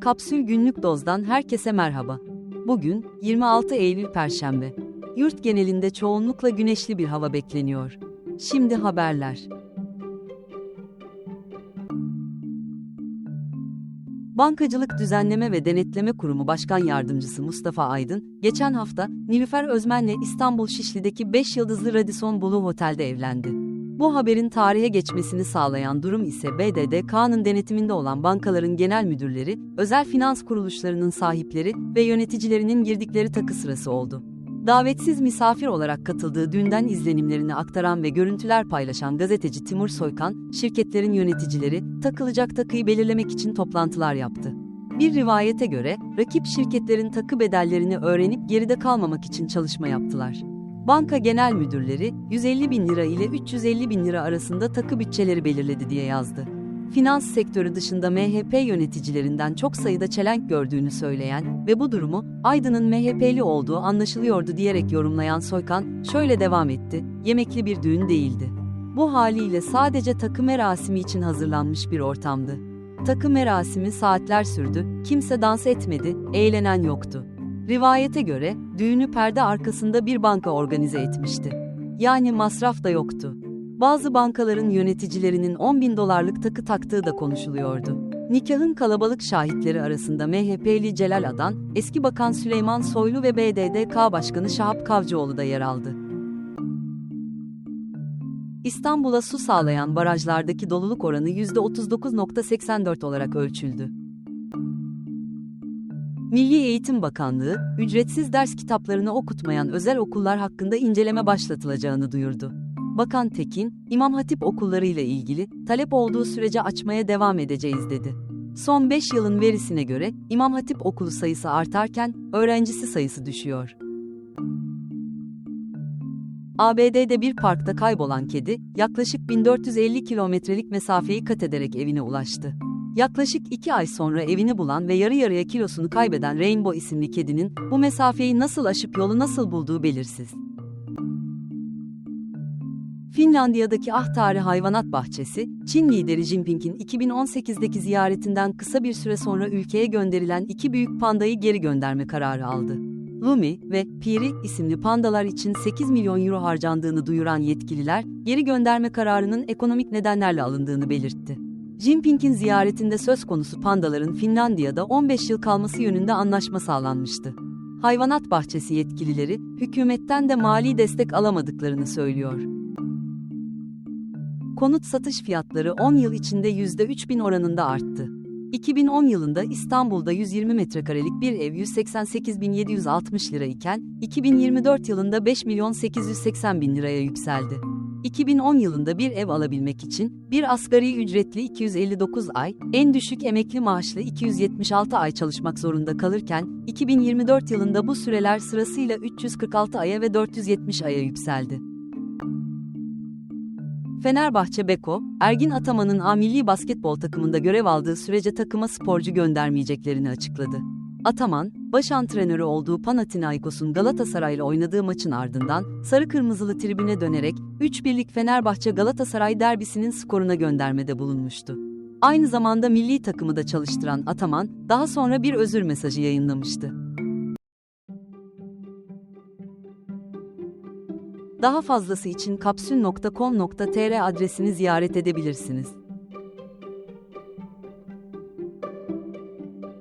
Kapsül Günlük Doz'dan herkese merhaba. Bugün 26 Eylül Perşembe. Yurt genelinde çoğunlukla güneşli bir hava bekleniyor. Şimdi haberler. Bankacılık Düzenleme ve Denetleme Kurumu Başkan Yardımcısı Mustafa Aydın, geçen hafta Nilüfer Özmen'le İstanbul Şişli'deki 5 yıldızlı Radisson Blu Otel'de evlendi. Bu haberin tarihe geçmesini sağlayan durum ise BDDK'nın denetiminde olan bankaların genel müdürleri, özel finans kuruluşlarının sahipleri ve yöneticilerinin girdikleri takı sırası oldu. Davetsiz misafir olarak katıldığı dünden izlenimlerini aktaran ve görüntüler paylaşan gazeteci Timur Soykan, şirketlerin yöneticileri takılacak takıyı belirlemek için toplantılar yaptı. Bir rivayete göre, rakip şirketlerin takı bedellerini öğrenip geride kalmamak için çalışma yaptılar. Banka genel müdürleri, 150 bin lira ile 350 bin lira arasında takı bütçeleri belirledi diye yazdı. Finans sektörü dışında MHP yöneticilerinden çok sayıda çelenk gördüğünü söyleyen ve bu durumu Aydın'ın MHP'li olduğu anlaşılıyordu diyerek yorumlayan Soykan şöyle devam etti, yemekli bir düğün değildi. Bu haliyle sadece takı merasimi için hazırlanmış bir ortamdı. Takı merasimi saatler sürdü, kimse dans etmedi, eğlenen yoktu. Rivayete göre düğünü perde arkasında bir banka organize etmişti. Yani masraf da yoktu. Bazı bankaların yöneticilerinin 10 bin dolarlık takı taktığı da konuşuluyordu. Nikahın kalabalık şahitleri arasında MHP'li Celal Adan, eski bakan Süleyman Soylu ve BDDK Başkanı Şahap Kavcıoğlu da yer aldı. İstanbul'a su sağlayan barajlardaki doluluk oranı %39.84 olarak ölçüldü. Milli Eğitim Bakanlığı, ücretsiz ders kitaplarını okutmayan özel okullar hakkında inceleme başlatılacağını duyurdu. Bakan Tekin, İmam Hatip okulları ile ilgili talep olduğu sürece açmaya devam edeceğiz dedi. Son 5 yılın verisine göre İmam Hatip okulu sayısı artarken öğrencisi sayısı düşüyor. ABD'de bir parkta kaybolan kedi, yaklaşık 1450 kilometrelik mesafeyi kat ederek evine ulaştı. Yaklaşık iki ay sonra evini bulan ve yarı yarıya kilosunu kaybeden Rainbow isimli kedinin bu mesafeyi nasıl aşıp yolu nasıl bulduğu belirsiz. Finlandiya'daki Ahtaari Hayvanat Bahçesi, Çin lideri Jinping'in 2018'deki ziyaretinden kısa bir süre sonra ülkeye gönderilen iki büyük pandayı geri gönderme kararı aldı. Lumi ve Piri isimli pandalar için 8 milyon euro harcandığını duyuran yetkililer, geri gönderme kararının ekonomik nedenlerle alındığını belirtti. Jinping'in ziyaretinde söz konusu pandaların Finlandiya'da 15 yıl kalması yönünde anlaşma sağlanmıştı. Hayvanat bahçesi yetkilileri, hükümetten de mali destek alamadıklarını söylüyor. Konut satış fiyatları 10 yıl içinde %3000 oranında arttı. 2010 yılında İstanbul'da 120 metrekarelik bir ev 188.760 lira iken, 2024 yılında 5 milyon 880 bin liraya yükseldi. 2010 yılında bir ev alabilmek için bir asgari ücretli 259 ay, en düşük emekli maaşlı 276 ay çalışmak zorunda kalırken 2024 yılında bu süreler sırasıyla 346 aya ve 470 aya yükseldi. Fenerbahçe Beko, Ergin Ataman'ın A milli basketbol takımında görev aldığı sürece takıma sporcu göndermeyeceklerini açıkladı. Ataman, baş antrenörü olduğu Panathinaikos'un Galatasaray'la oynadığı maçın ardından sarı kırmızılı tribüne dönerek 3-1'lik Fenerbahçe Galatasaray derbisinin skoruna göndermede bulunmuştu. Aynı zamanda milli takımı da çalıştıran Ataman, daha sonra bir özür mesajı yayınlamıştı. Daha fazlası için kapsül.com.tr adresini ziyaret edebilirsiniz.